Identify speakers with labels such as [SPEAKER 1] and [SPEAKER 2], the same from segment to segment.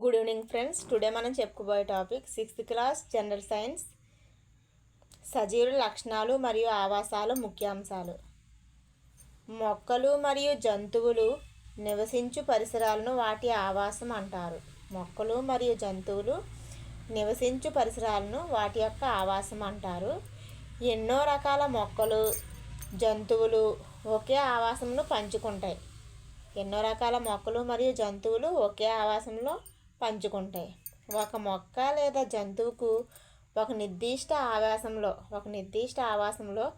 [SPEAKER 1] Good evening friends today మనం చెప్పుకోబోయే topic sixth class general science సజీవుల లక్షణాలు మరియు ఆవాసాలు ముఖ్యాంశాలు. మొక్కలు మరియు జంతువులు నివసించు పరిసరాలను వాటి ఆవాసం అంటారు. మొక్కలు మరియు జంతువులు నివసించు పరిసరాలను వాటి యొక్క ఆవాసం అంటారు. ఎన్నో రకాల మొక్కలు జంతువులు ఒకే ఆవాసమును పంచుకుంటాయి. ఎన్నో రకాల మొక్కలు మరియు జంతువులు ఒకే ఆవాసంలో పంచుకుంటాయి. ఒక మొక్క లేదా జంతువుకు ఒక నిర్దిష్ట ఆవాసంలో ఒక నిర్దిష్ట ఆవాసంలో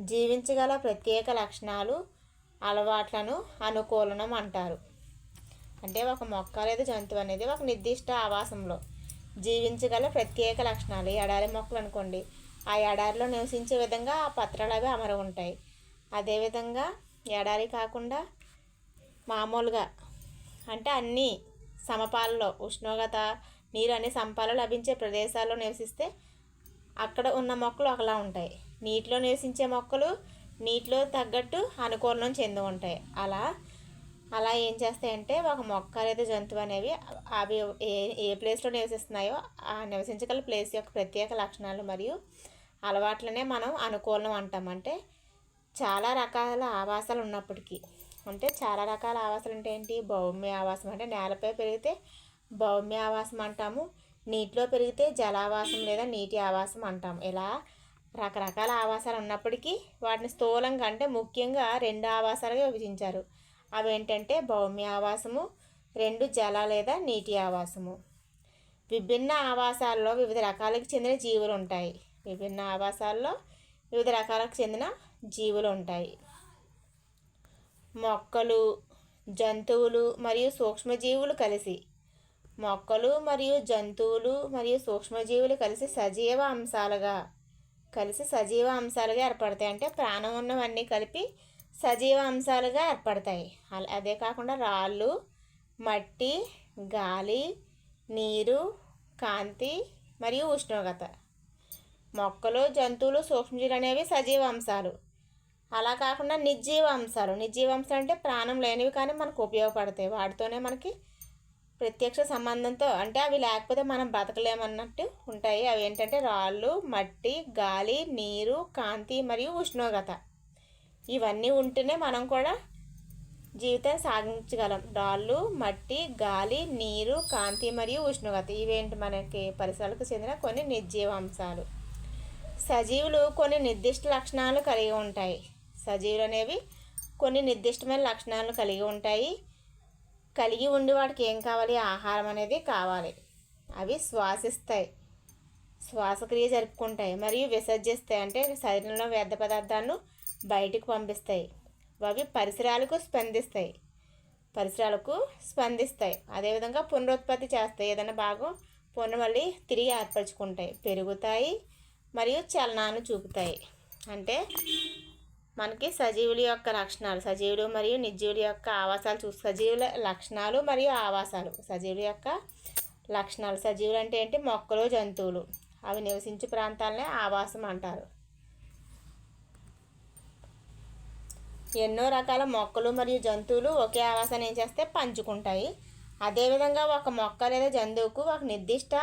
[SPEAKER 1] జీవించగల ప్రత్యేక లక్షణాలు అలవాట్లను అనుకూలనం అంటారు. అంటే ఒక మొక్క లేదా జంతువు అనేది ఒక నిర్దిష్ట ఆవాసంలో జీవించగల ప్రత్యేక లక్షణాలు. ఎడారి మొక్కలు అనుకోండి ఆ ఎడారిలో నివసించే విధంగా ఆ పత్రాలు అవి అమర ఉంటాయి. అదేవిధంగా ఎడారి కాకుండా మామూలుగా అంటే అన్నీ సమపాలలో ఉష్ణోగ్రత నీరు అనే సమపాలలో లభించే ప్రదేశాల్లో నివసిస్తే అక్కడ ఉన్న మొక్కలు ఒకలా ఉంటాయి. నీటిలో నివసించే మొక్కలు నీటిలో తగ్గట్టు అనుకూలం చెంది ఉంటాయి. అలా అలా ఏం చేస్తాయంటే ఒక మొక్క లేదా జంతువు అనేవి అవి ఏ ఏ ప్లేస్లో నివసిస్తున్నాయో ఆ నివసించగల ప్లేస్ యొక్క ప్రత్యేక లక్షణాలు మరియు అలవాట్లనే మనం అనుకూలం అంటాం. అంటే చాలా రకాల ఆవాసాలు ఉన్నప్పటికీ అంటే చాలా రకాల ఆవాసాలు అంటే ఏంటి? భౌమ్య ఆవాసం అంటే నేలపై పెరిగితే భౌమ్య ఆవాసం అంటాము. నీటిలో పెరిగితే జలావాసం లేదా నీటి ఆవాసం అంటాము. ఇలా రకరకాల ఆవాసాలు ఉన్నప్పటికీ వాటిని స్థూలంగా అంటే ముఖ్యంగా రెండు ఆవాసాలుగా విభజించారు. అవి ఏంటంటే భౌమ్య ఆవాసము రెండు జల లేదా నీటి ఆవాసము. విభిన్న ఆవాసాల్లో వివిధ రకాలకు చెందిన జీవులు ఉంటాయి విభిన్న ఆవాసాల్లో వివిధ రకాలకు చెందిన జీవులు ఉంటాయి మొక్కలు జంతువులు మరియు సూక్ష్మజీవులు కలిసి. మొక్కలు మరియు జంతువులు మరియు సూక్ష్మజీవులు కలిసి సజీవ అంశాలుగా కలిసి సజీవ అంశాలుగా ఏర్పడతాయి. అంటే ప్రాణం ఉన్నవన్నీ కలిపి సజీవ అంశాలుగా ఏర్పడతాయి. అదే కాకుండా రాళ్ళు మట్టి గాలి నీరు కాంతి మరియు ఉష్ణోగ్రత. మొక్కలు జంతువులు సూక్ష్మజీవులు అనేవి సజీవ అంశాలు. అలా కాకుండా నిర్జీవ అంశాలు అంటే ప్రాణం లేనివి కానీ మనకు ఉపయోగపడతాయి. వాటితోనే మనకి ప్రత్యక్ష సంబంధంతో అంటే అవి లేకపోతే మనం బ్రతకలేమన్నట్టు ఉంటాయి. అవి ఏంటంటే రాళ్ళు మట్టి గాలి నీరు కాంతి మరియు ఉష్ణోగ్రత. ఇవన్నీ ఉంటేనే మనం కూడా జీవితాన్ని సాగించగలం. రాళ్ళు మట్టి గాలి నీరు కాంతి మరియు ఉష్ణోగ్రత. ఇవేంటి మనకి పరిసరాలకు చెందిన కొన్ని నిర్జీవ అంశాలు సజీవులు కొన్ని నిర్దిష్ట లక్షణాలు కలిగి ఉంటాయి. సజీవులు అనేవి కొన్ని నిర్దిష్టమైన లక్షణాలను కలిగి ఉంటాయి. కలిగి ఉండి వాటికి ఏం కావాలి? ఆహారం అనేది కావాలి. అవి శ్వాసిస్తాయి. శ్వాసక్రియ జరుపుకుంటాయి. మరియు విసర్జిస్తాయి. అంటే శరీరంలో వ్యర్థ పదార్థాలను బయటకు పంపిస్తాయి. అవి పరిసరాలకు స్పందిస్తాయి. పరిసరాలకు స్పందిస్తాయి. అదేవిధంగా పునరుత్పత్తి చేస్తాయి. ఏదైనా భాగం పునః మళ్ళీ తిరిగి ఏర్పరచుకుంటాయి. పెరుగుతాయి. మరియు చలనాన్ని చూపుతాయి. అంటే మనకి సజీవుల యొక్క లక్షణాలు సజీవులు మరియు నిర్జీవుల యొక్క ఆవాసాలు చూ సజీవుల లక్షణాలు మరియు ఆవాసాలు. సజీవుల యొక్క లక్షణాలు సజీవులు అంటే ఏంటి? మొక్కలు జంతువులు. అవి నివసించే ప్రాంతాలనే ఆవాసం అంటారు. ఎన్నో రకాల మొక్కలు మరియు జంతువులు ఒకే ఆవాసాన్ని ఏం చేస్తే? పంచుకుంటాయి. అదేవిధంగా ఒక మొక్క లేదా జంతువుకు ఒక నిర్దిష్ట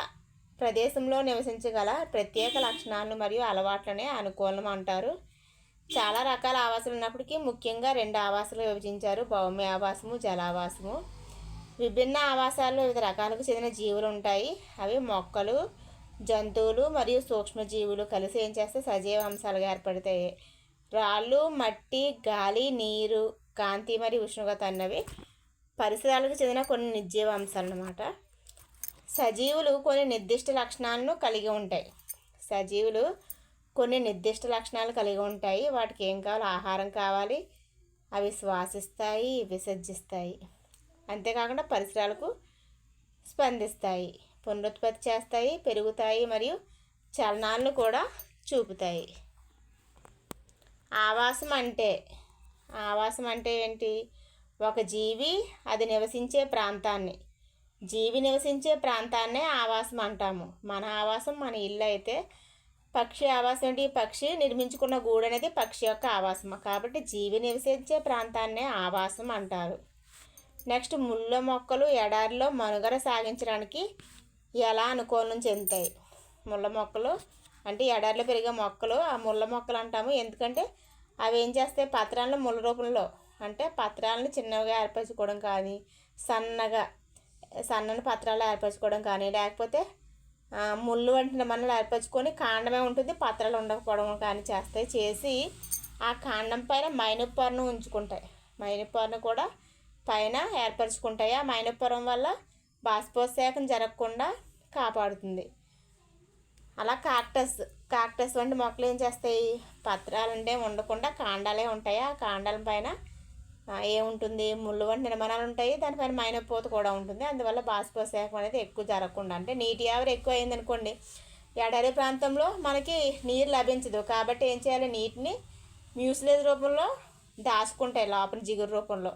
[SPEAKER 1] ప్రదేశంలో నివసించగల ప్రత్యేక లక్షణాలను మరియు అలవాట్లనే అనుకూలం అంటారు. చాలా రకాల ఆవాసాలు ఉన్నప్పటికీ ముఖ్యంగా రెండు ఆవాసాలు విభజించారు. భౌమ్య ఆవాసము జలావాసము విభిన్న ఆవాసాల్లో వివిధ రకాలకు చెందిన జీవులు ఉంటాయి. అవి మొక్కలు జంతువులు మరియు సూక్ష్మజీవులు కలిసి ఏం చేస్తే సజీవ అంశాలుగా ఏర్పడతాయి. రాళ్ళు మట్టి గాలి నీరు కాంతి మరియు ఉష్ణోగ్రత అన్నవి పరిసరాలకు చెందిన కొన్ని నిర్జీవ అంశాలు అన్నమాట. సజీవులు కొన్ని నిర్దిష్ట లక్షణాలను కలిగి ఉంటాయి. సజీవులు కొన్ని నిర్దిష్ట లక్షణాలు కలిగి ఉంటాయి. వాటికి ఏం కావాలో ఆహారం కావాలి. అవి శ్వాసిస్తాయి విసర్జిస్తాయి. అంతేకాకుండా పరిసరాలకు స్పందిస్తాయి. పునరుత్పత్తి చేస్తాయి పెరుగుతాయి మరియు చలనాలను కూడా చూపుతాయి. ఆవాసం అంటే ఆవాసం అంటే ఏంటి? ఒక జీవి అది నివసించే ప్రాంతాన్ని. జీవి నివసించే ప్రాంతాన్నే ఆవాసం అంటాము. మన ఆవాసం మన ఇల్లు అయితే పక్షి ఆవాసం ఏంటి పక్షి నిర్మించుకున్న గూడు అనేది పక్షి యొక్క ఆవాసం కాబట్టి జీవి నివసించే ప్రాంతాన్నే ఆవాసం అంటారు. నెక్స్ట్ ముళ్ళ మొక్కలు ఎడారిలో మనుగడ సాగించడానికి ఎలా అనుకూలం చెందుతాయి? ముళ్ళ మొక్కలు అంటే ఎడారిలో పెరిగే మొక్కలు ఆ ముళ్ళ మొక్కలు అంటాము. ఎందుకంటే అవి ఏం చేస్తాయి? పత్రాలను ముళ్ళ రూపంలో అంటే పత్రాలను చిన్నగా ఏర్పరచుకోవడం కానీ సన్నగా సన్నని పత్రాలు ఏర్పరచుకోవడం కానీ లేకపోతే ముళ్ళు వంటిన మనలు ఏర్పరచుకొని కాండమే ఉంటుంది పత్రాలు ఉండకపోవడం కానీ చేస్తాయి చేసి ఆ కాండం పైన మైనపర్ను ఉంచుకుంటాయి. మైనపర్ను కూడా పైన ఏర్పరచుకుంటాయి. ఆ మైనపురం వల్ల బాష్పోత్సేకం జరగకుండా కాపాడుతుంది. అలా కాక్టస్ కాక్టస్ వంటి మొక్కలు ఏం చేస్తాయి? పత్రాలంటే ఉండకుండా కాండాలే ఉంటాయి. ఆ కాండాల పైన ఏముంటుంది? ముళ్ళు వంటి నిర్మాణాలు ఉంటాయి. దానిపైన మైనపోత కూడా ఉంటుంది. అందువల్ల బాష్పోత్సేకం అనేది ఎక్కువ జరగకుండా అంటే నీటి ఆవిరి ఎక్కువ అయిందనుకోండి ఎడారి ప్రాంతంలో మనకి నీరు లభించదు. కాబట్టి ఏం చేయాలి? నీటిని మ్యూసిలేజ్ రూపంలో దాచుకుంటాయి లోపల జిగురు రూపంలో.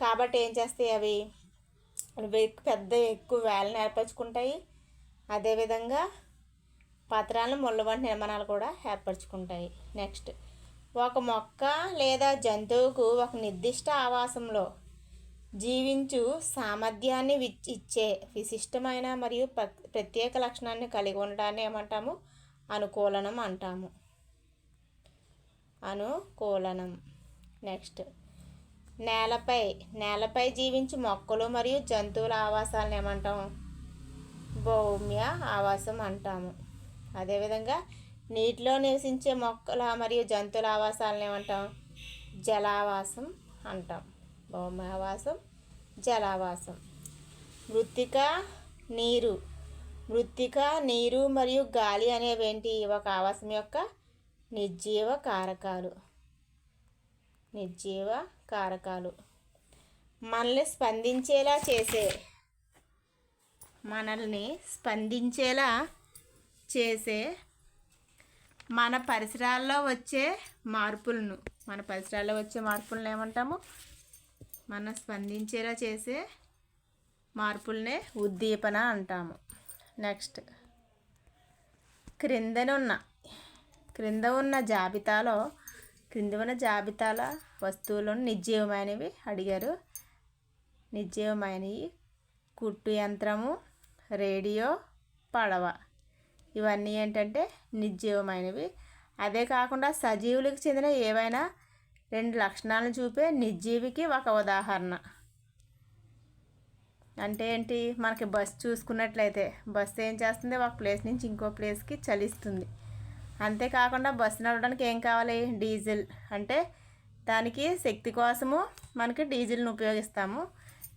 [SPEAKER 1] కాబట్టి ఏం చేస్తాయి అవి? పెద్ద ఎక్కువ వేలను ఏర్పరచుకుంటాయి. అదేవిధంగా పత్రాలను ముళ్ళవంటి నిర్మాణాలు కూడా ఏర్పరచుకుంటాయి. నెక్స్ట్. ఒక మొక్క లేదా జంతువుకు ఒక నిర్దిష్ట ఆవాసంలో జీవించు సామర్థ్యాన్ని ఇచ్చే విశిష్టమైన మరియు ప్రత్యేక లక్షణాన్ని కలిగి ఉండడాన్ని ఏమంటాము? అనుకూలనం అంటాము. అనుకూలనం. నెక్స్ట్. నేలపై నేలపై జీవించు మొక్కలు మరియు జంతువుల ఆవాసాలను ఏమంటాం భౌమ్య ఆవాసం అంటాము. అదేవిధంగా నీటిలో నివసించే మొక్కల మరియు జంతువుల ఆవాసాలను ఏమంటాం? జలావాసం అంటాం. భౌమావాసం జలావాసం. మృత్తిక నీరు. మృత్తిక నీరు మరియు గాలి అనేవేంటి? ఒక ఆవాసం యొక్క నిర్జీవ కారకాలు. నిర్జీవ కారకాలు. మనల్ని స్పందించేలా చేసే మనల్ని స్పందించేలా చేసే మన పరిసరాల్లో వచ్చే మార్పులను మన పరిసరాల్లో వచ్చే మార్పులను ఏమంటాము? మన స్పందించేలా చేసే మార్పులనే ఉద్దీపన అంటాము. నెక్స్ట్. క్రిందనున్న క్రింద ఉన్న జాబితాలో క్రింద ఉన్న జాబితాల వస్తువులను నిర్జీవమైనవి అడిగారు. నిర్జీవమైనవి కుట్టు యంత్రము రేడియో పడవ. ఇవన్నీ ఏంటంటే నిర్జీవమైనవి. అదే కాకుండా సజీవులకు చెందిన ఏవైనా రెండు లక్షణాలను చూపే నిర్జీవికి ఒక ఉదాహరణ. అంటే ఏంటి? మనకి బస్ చూసుకున్నట్లయితే బస్సు ఏం చేస్తుంది? ఒక ప్లేస్ నుంచి ఇంకో ప్లేస్కి చలిస్తుంది. అంతేకాకుండా బస్సు నడవడానికి ఏం కావాలి? డీజిల్. అంటే దానికి శక్తి కోసము మనకి డీజిల్ని ఉపయోగిస్తాము.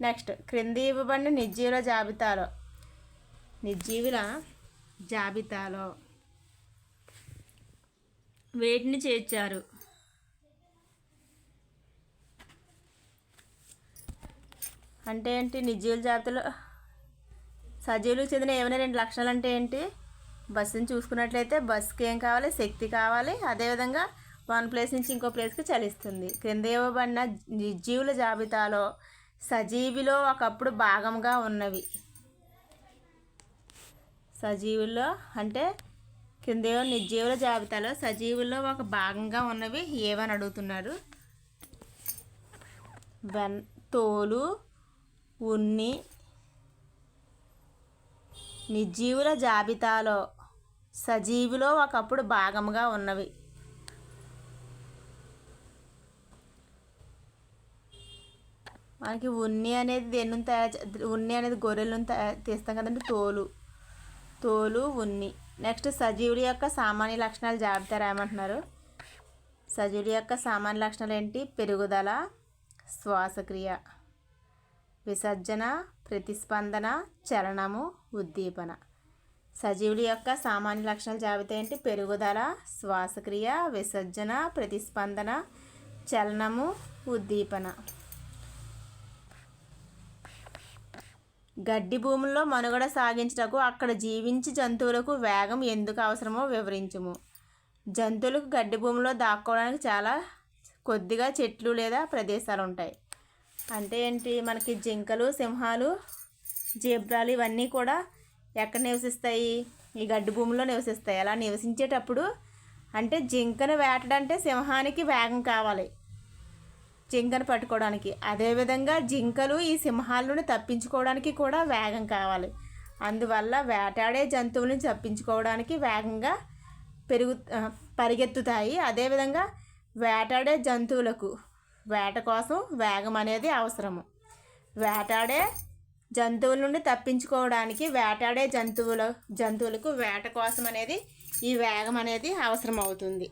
[SPEAKER 1] నెక్స్ట్ క్రింది ఇవ్వబడిన నిర్జీవుల జాబితాలో. నిర్జీవుల జాబితాలో. వేటిని చేర్చారు? అంటే ఏంటి? నిర్జీవుల జాబితాలో సజీవులకు చెందిన ఏమైనా రెండు లక్షణాలు అంటే ఏంటి? బస్సుని చూసుకున్నట్లయితే బస్సుకి ఏం కావాలి? శక్తి కావాలి. అదేవిధంగా వన్ ప్లేస్ నుంచి ఇంకో ప్లేస్కి చలిస్తుంది. క్రింద ఇవ్వబడిన నిర్జీవుల జాబితాలో సజీవిలో ఒకప్పుడు భాగంగా ఉన్నవి. సజీవుల్లో అంటే కిందేవో నిర్జీవుల జాబితాలో సజీవుల్లో ఒక భాగంగా ఉన్నవి ఏవని అడుగుతున్నారు? వెన్ తోలు ఉన్ని నిర్జీవుల జాబితాలో సజీవులో ఒకప్పుడు భాగంగా ఉన్నవి. మనకి ఉన్ని అనేది దేని తయారు ఉన్ని అనేది గొర్రెలను తయారు తీస్తాం కదండి తోలు. తోలు ఉన్ని. నెక్స్ట్ సజీవుడి యొక్క సామాన్య లక్షణాలు జాబితా రాయమంటున్నారు. సజీవుడి యొక్క సామాన్య లక్షణాలు ఏంటి? పెరుగుదల శ్వాసక్రియ విసర్జన ప్రతిస్పందన చలనము ఉద్దీపన. సజీవుడి యొక్క సామాన్య లక్షణాల జాబితా ఏంటి? పెరుగుదల శ్వాసక్రియ విసర్జన ప్రతిస్పందన చలనము ఉద్దీపన. గడ్డి భూముల్లో మనుగడ సాగించటకు అక్కడ జీవించి జంతువులకు వేగం ఎందుకు అవసరమో వివరించము. జంతువులకు గడ్డి భూమిలో దాక్కోవడానికి చాలా కొద్దిగా చెట్లు లేదా ప్రదేశాలు ఉంటాయి అంటే ఏంటి? మనకి జింకలు సింహాలు జీబ్రాలు ఇవన్నీ కూడా ఎక్కడ నివసిస్తాయి? ఈ గడ్డి భూమిలో నివసిస్తాయి. అలా నివసించేటప్పుడు అంటే జింకను వేటడంటే సింహానికి వేగం కావాలి. జింకను పట్టుకోవడానికి. అదేవిధంగా జింకలు ఈ సింహాలను తప్పించుకోవడానికి కూడా వేగం కావాలి. అందువల్ల వేటాడే జంతువులను తప్పించుకోవడానికి వేగంగా పెరుగు పరిగెత్తుతాయి. అదేవిధంగా వేటాడే జంతువులకు వేట కోసం వేగం అనేది అవసరము. వేటాడే జంతువుల నుండి తప్పించుకోవడానికి వేటాడే జంతువుల జంతువులకు వేట కోసం అనేది ఈ వేగం అనేది అవసరం అవుతుంది